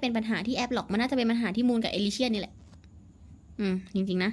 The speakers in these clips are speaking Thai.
เป็นปัญหาที่แอปหรอก มันน่าจะเป็นปัญหาที่มูลกับเอลิเชียนนี่แหละ อืม จริง ๆ นะ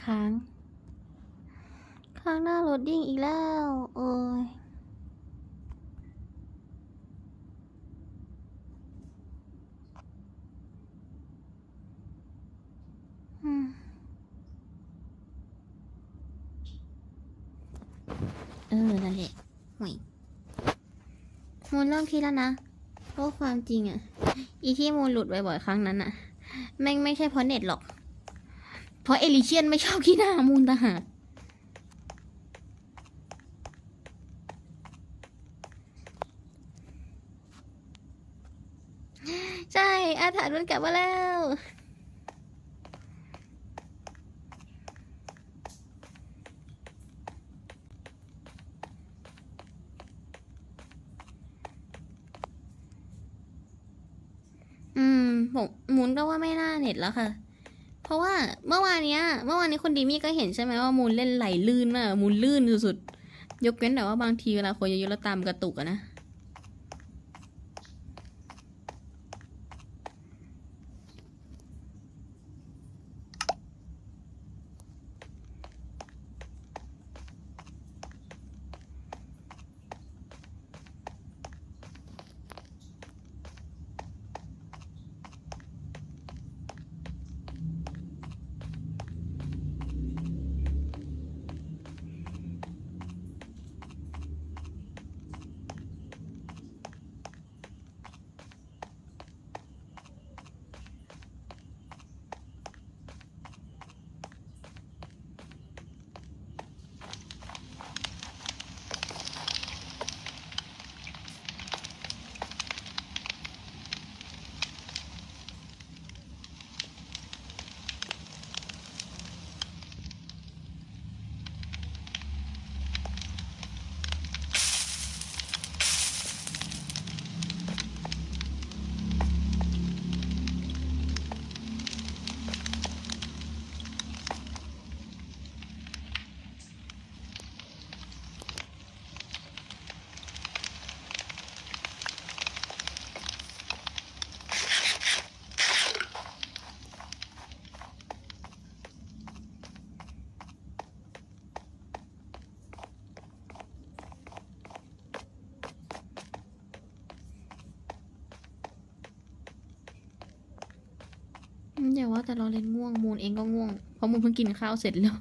ค้าง ค้างหน้าโหลดดิ้งอีกแล้ว โอ้ยอืมเออนั่นแหละห่วยมูลเริ่มคิดแล้วนะเพราะความจริงอะอีที่มูลหลุดบ่อยๆครั้งนั้นอะแม่งไม่ใช่เพราะเน็ตหรอก เพราะเอลิเชียนไม่ชอบขี้หน้ามูลทหารใช่ อาถรรพ์มันกลับมาแล้ว อืมผมมูลก็ว่าไม่น่าเน็ตแล้วค่ะ ราะว่าเมื่อวานเนี้ยเมื่อวานนี้คุณดีมี่ก็เห็นใช่ไหมว่ามูลเล่นไหลลื่นมากมูลลื่นสุดๆยกเว้นแต่ว่าบางทีเวลาคนเยอะๆแล้วตามกระตุกอะนะ แต่เราเล่นง่วงมูลเองก็ง่วงเพราะมูลเพิ่งกินข้าวเสร็จแล้ว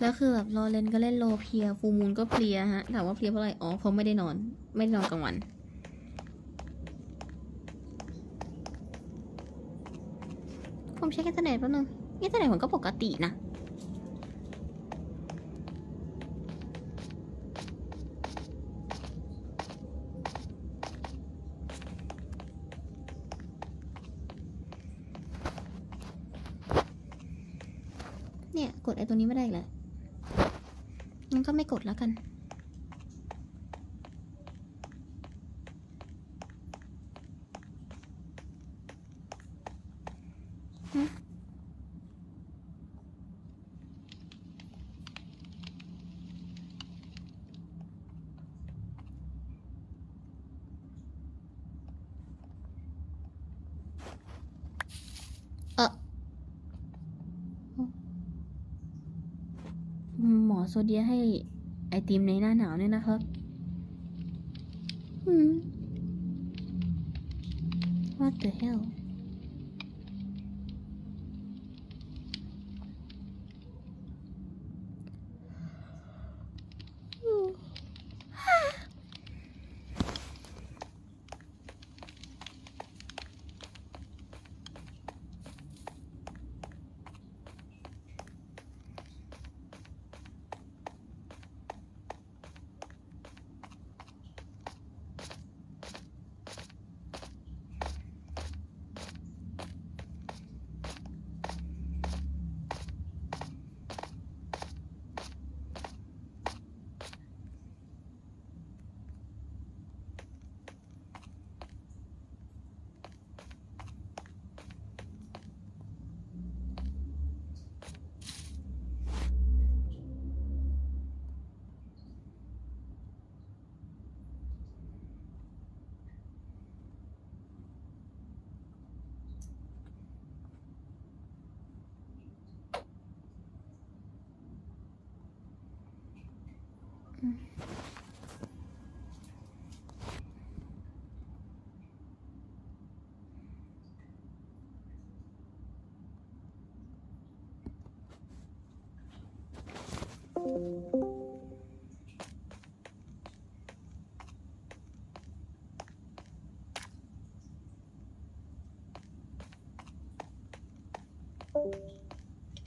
แล้วคือแบบรอเลนก็เล่นโลเพียฟูมูลก็เพลียฮะ ถามว่าเพลียเพราะอะไร อ๋อ เพราะไม่ได้นอน ไม่ได้นอนกลางวัน ผมใช้อินเทอร์เน็ตแป๊บนึงอินเทอร์เน็ตผมก็ปกตินะเนี่ย กดไอ้ตัวนี้ไม่ได้อีกแล้ งั้นก็ไม่กดแล้วกันเโซเดียให้ไอติมในหน้าหนาวเนี่ยนะครับอืม What the hell เ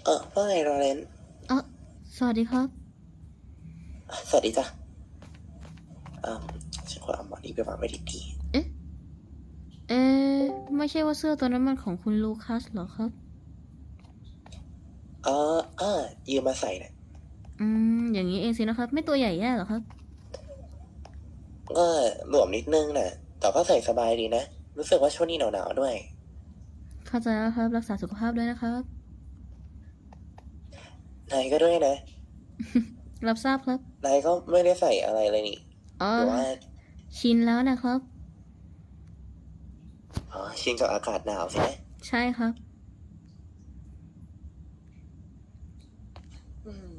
ออว่าไงโรเลน เออสวัสดีครับ สวัสดีจ้ะเออฉันควรเอาหมอนี้ไปวางไว้ที่ดีเอ๊ะไม่ใช่ว่าเสื้อตัวนั้นมันของคุณลูคัสเหรอครับเออเออยืมมาใส่นะอืม อย่างนี้เองสินะครับ ไม่ตัวใหญ่แย่เหรอครับ ก็หลวมนิดนึงนะแต่ก็ใส่สบายดีนะ รู้สึกว่าช่วงนี้หนาวๆด้วย เข้าใจแล้วครับ รักษาสุขภาพด้วยนะครับ นายก็ด้วยนะ รับทราบครับ นายก็ไม่ได้ใส่อะไรเลยนี่อ๋อหรือว่าชินแล้วนะครับ อ๋อชินกับอากาศหนาวใช่ไหมใช่ครับ อืม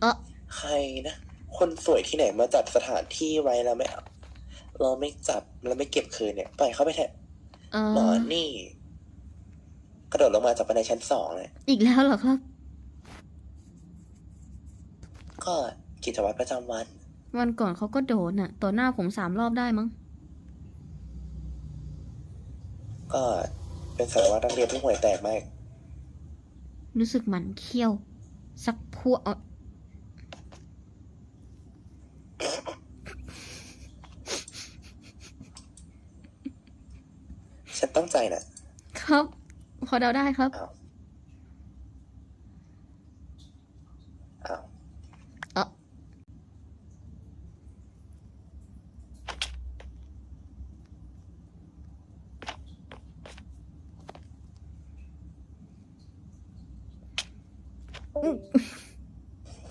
เออใครนะคนสวยที่ไหนมาจัดสถานที่ไว้แล้วไม่เอาเราไม่จับเราไม่เก็บคืนเนี่ยปล่อยเข้าไปเถอะเอหมออนี่ กระโดดลงมาจากบันไดชั้นสองเลย อีกแล้วเหรอครับ ก็กิจวัตรประจำวัน วันก่อนเขาก็โดนน่ะ ต่อหน้าผมสามรอบได้มั้ง ก็เป็นสารวัตรนักเรียนที่ห่วยแตกมาก รู้สึกหมันเขี้ยว สักพวกเอ่อฉันตั้งใจนะครับ พอเดาได้ครับ อ้าวอ้าว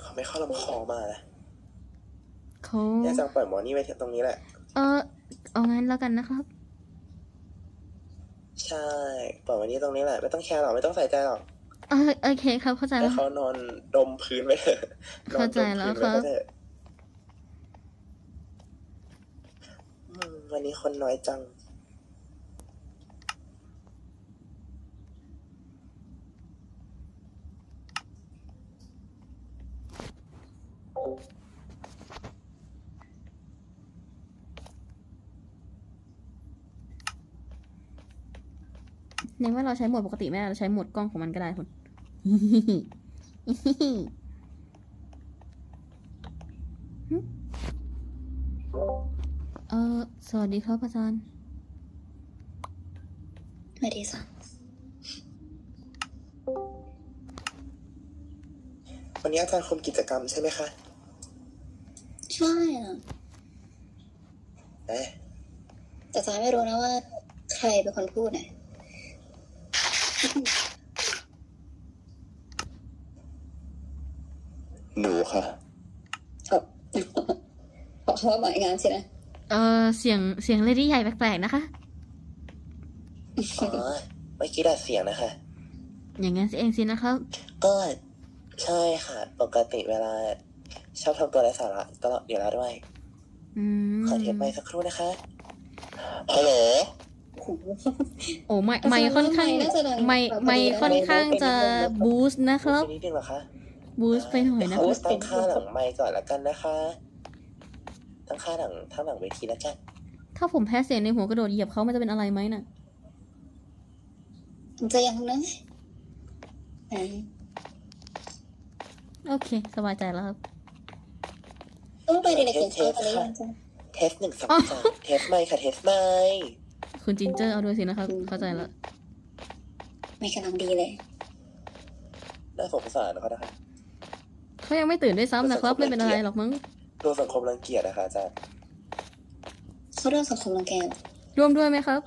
เขาไม่เข้าลำคอมานะเขาอยากจะปล่อยหมอนี่ไว้ตรงนี้แหละ เออเอางั้นแล้วกันนะครับ ใช่ปล่อยไว้นี่ตรงนี้แหละ ไม่ต้องแคร์หรอกไม่ต้องใส่ใจหรอกเออโอเคครับเข้าใจให้แล้วเขานอนดมพื้นไว้เถอะนอนเข้าดใจมแล้วพื้นครัไว้บเถอะอืมวันนี้คนน้อยจัง ในเมื่อเราใช้โหมดปกติไม่ได้เราใช้โหมดกล้องของมันก็ได้คุณเออสวัสดีครับอาจารย์สวัสดีจ้ะวันนี้อาจารย์คุมกิจกรรมใช่ไหมคะ ใช่อะเอ๊ะแต่จายไม่รู้นะว่า ใครเป็นคนพูดน่ะหนูค่ะเพราะเพราะว่าหมายงานใช่ไหมเออเสียงเสียงเลดี้ใหญ่แปลกๆนะคะ อ๋อไม่คิดดัดเสียงนะคะ อย่างงั้นเองสินะครับ ก็ใช่ค่ะ ปกติเวลา ชอบทำตัวไร้สาระตลอดอยู่แล้วด้วย อืมขอเทปไมค์สักครู่นะคะ ฮัลโหล โอ้โหโอ้ไม่ไม่ค่อนข้างไมค์น่าจะดังไม่กว่าพอดีไม่นะค่อนข้างจะบูสต์นะครับ นิดนึงเหรอคะบูสต์ไปหน่อยนะคบูรับสต์ตั้งค่าหลังไมค์ก่อนละกันนะคะ ตั้งค่าหลังทั้งหลังเวทีแล้วกัน ถ้าผมแพ้เสียงในหัวกระโดดเหยียบเขามันจะเป็นอะไรไหมน่ะจะยังนะอ่าโอเค สบายใจแล้วครับ ต้องไปเรียนในกินข้าวกันหรือยังจ๊ะเทสหนึ่งสองสามเทสไมค์ค่ะเทสไมค์คุณจินเจอร์เอาด้วยสินะครับเข้าใจแล้วไม่กำลังดีเลยน่าสงสารเขานะคะเขายังไม่ตื่นด้วยซ้ำนะครับไม่เป็นอะไรหรอกมั้งโดนสังคมรังเกียจนะคะอาจารย์เขาเริ่มสังคมรังแกเหรอร่วมด้วยไหมครับ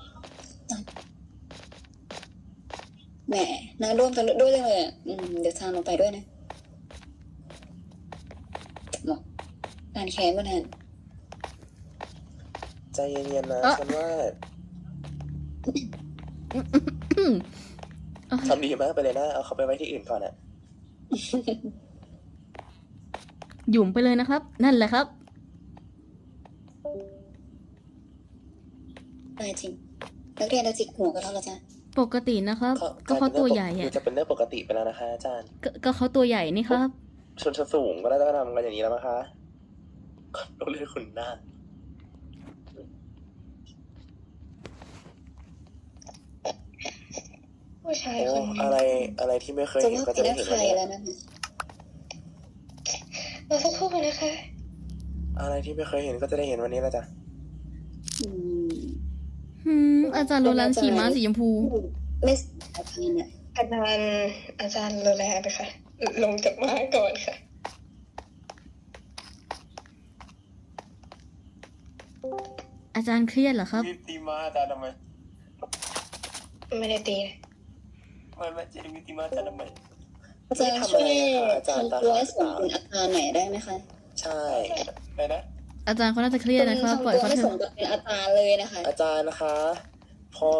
แหมน่าร่วมกันด้วยจังเลยอะอืมเดี๋ยวทางลงไปด้วยนะหมอก การแค้นมานานใจเย็นๆนะเอ๊ะฉันว่าอืมทำดีมากไปเลยนะ เอาเขาไปไว้ที่อื่นก่อนอะหยุ่มไปเลยนะครับ นั่นแหละครับ ตายจริง นักเรียนจะจิกหัวกันแล้วเหรอจ๊ะปกตินะครับ ก็เขาตัวใหญ่ดูอะจะเป็นเรื่องปกติไปแล้วนะคะอาจารย์ก็ก็เขาตัวใหญ่นี่ครับ ชนชั้นสูงก็น่าจะทำกันอย่างนี้แล้วมั้งคะ ต้องเรียกคุณหน้าผู้ชายโอ้คนนี้อะไรอะไรที่ไม่เคยจะเห็นว่าก็ไปจะได้นักเห็นใครวันนี้แล้วนะเราสักครู่นะคะ อะไรที่ไม่เคยเห็นก็จะได้เห็นวันนี้แล้วจ้ะอืมหืมอาจารย์โรลันขี่ม้าสีชมพู ไม่อาจารย์อะอาจารย์อาจารย์โรแลนด์ค่ะลงจากม้าก่อนค่ะ อาจารย์เครียดเหรอครับมีตีมาอาจารย์ทำไมไม่ได้ตีนะไม่ไม่จะมีตีมาอาจารย์ทำไมอาจารย์ช่วยทำตัวให้สมเป็นอาจารย์หน่อยได้ไหมคะ ใช่ไปนะ อาจารย์เขาน่าจะเครียดนะครับปล่อยทำตัวเขาให้เถสอะมกับเป็นอาจารย์เลยนะคะ อาจารย์นะคะ พอ